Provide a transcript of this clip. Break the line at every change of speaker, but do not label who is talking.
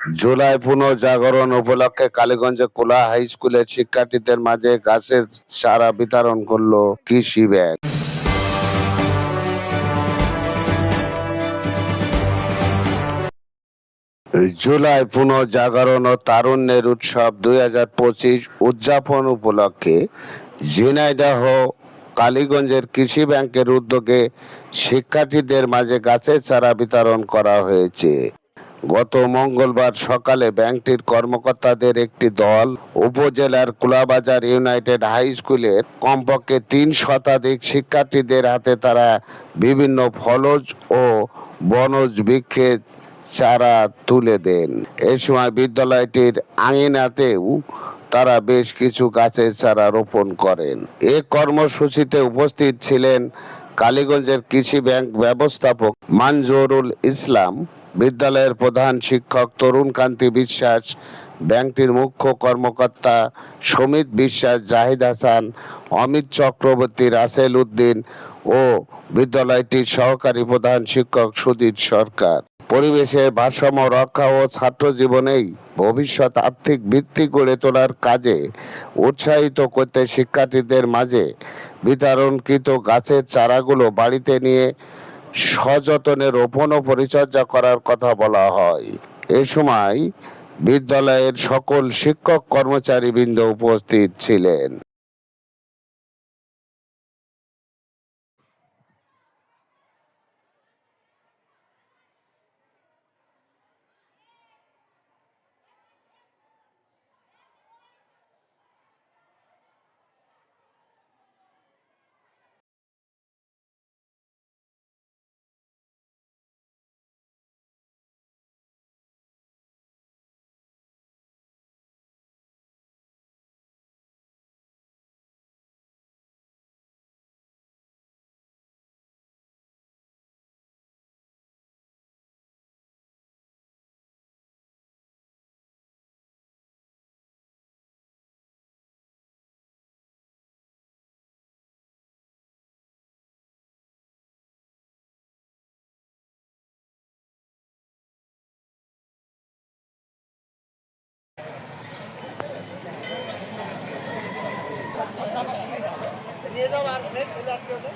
জুলাই পুনর্জাগরণ উপলক্ষে কালীগঞ্জে কোলা হাই স্কুলের শিক্ষার্থীদের মাঝে গাছের চারা বিতরণ করল কৃষি ব্যাগ জুলাই পুনর্জাগরণ ও তারুণ্যের উৎসব দুই হাজার পঁচিশ উদযাপন উপলক্ষে ঝিনাইদহ কালীগঞ্জের কৃষি ব্যাংকের উদ্যোগে শিক্ষার্থীদের মাঝে গাছের চারা বিতরণ করা হয়েছে। গত মঙ্গলবার সকালে ব্যাংকটির কর্মকর্তাদের একটি দল উপজেলার কুলাবাজার ইউনাইটেড হাই স্কুলের কমপক্ষে তিন শতাধিক শিক্ষার্থীদের হাতে তারা বিভিন্ন ফলজ ও বনজ বৃক্ষের চারা তুলে দেন। এ সময় বিদ্যালয়টির আঙিনাতেও তারা বেশ কিছু গাছের চারা রোপণ করেন। এ কর্মসূচিতে উপস্থিত ছিলেন কালীগঞ্জের কৃষি ব্যাংক ব্যবস্থাপক মানজুরুল ইসলাম বিদ্যালয়ের প্রধান শিক্ষক তরুণ কান্তি বিশ্বাস, ব্যাংকটির মুখ্য কর্মকর্তা সমিত বিশ্বাস, জাহিদ হাসান, অমিত চক্রবর্তী, রাসেল উদ্দিন ও বিদ্যালয়টির সহকারী প্রধান শিক্ষক সুদীপ সরকার। পরিবেশের ভারসাম্য রক্ষা ও ছাত্র জীবনেই ভবিষ্যৎ আর্থিক ভিত্তি গড়ে তোলার কাজে উৎসাহিত করতে শিক্ষার্থীদের মাঝে বিতরণকৃত গাছের চারাগুলো বাড়িতে নিয়ে সযতনে রোপণ ও পরিচর্যা করার কথা বলা হয়। এ সময় বিদ্যালয়ের সকল শিক্ষক কর্মচারীবৃন্দ উপস্থিত ছিলেন।
Neden var? Ne? Ne yapıyordun?